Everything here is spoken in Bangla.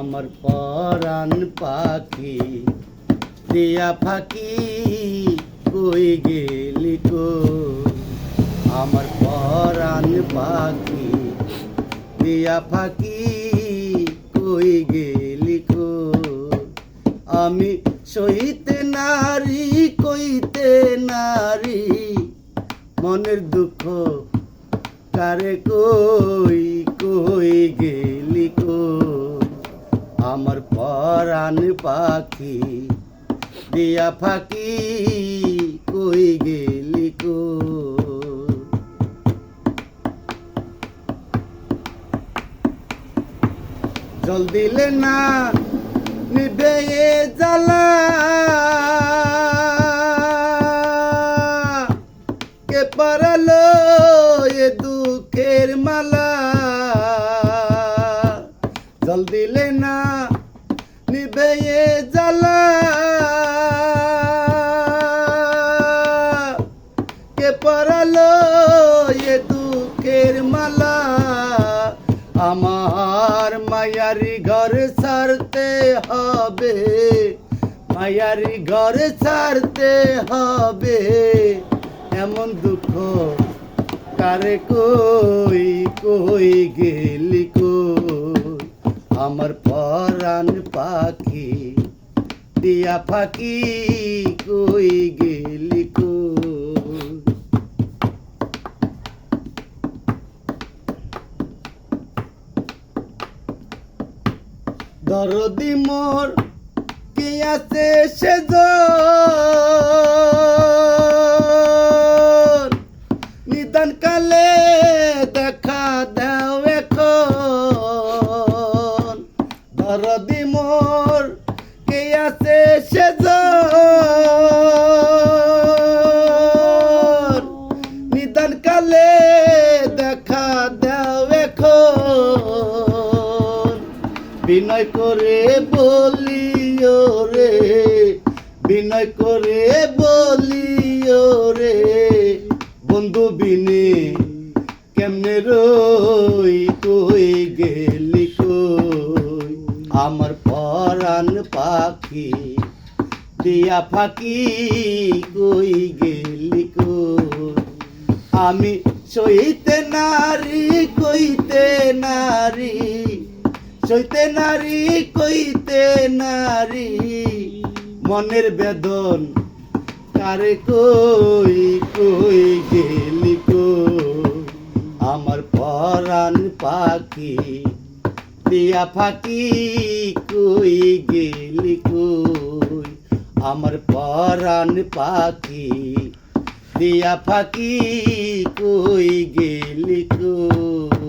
আমার পরাণ পাখি, দিয়া ফাঁকি কই গেলি কো আমার পরাণ পাখি, দিয়া ফাঁকি কই গেলি কো আমি সইতে নারী, কইতে নারী, মনের দুঃখ কারে কই কই গেলি কো পরাণ পাখি, দিয়া ফাঁকি কই গেলি কো? জল দিলে না নিবে জ্বালা। কে পারালো এ দুঃখের মালা? জল দিলে না নিবে এ জ্বালা। কে পারালো এ দুঃখের মালা? আমার মায়ারি ঘর ছাড়তে হবে। মায়ারি ঘর ছাড়তে হবে। এমন দুঃখ কারে কই কই গেলি আমার পরাণ পাখি, দিয়া ফাঁকি কই গেলি কই? দরদি মোর কে আছে সে নিদান কালে দেখা দাও এখন। দরদি মোর, কে আছে সে নিদান কালে দেখা দাও বিনয় করে বলিও রে, বিনয় করে বলিও রে, বন্ধু বিনে কেমনে রই কই গেলি? আমার পরাণ পাখি, দিয়া ফাঁকি কই গেলি আমি সইতে নারী, কইতে নারী, সইতে নারী, কইতে নারী, মনের বেদন কারে কই কই গেলি কই? আমার পরাণ পাখি দিয়া ফাঁকি কই গেলি কই? আমার পরাণ পাখি দিয়া ফাঁকি কই গেলি কই?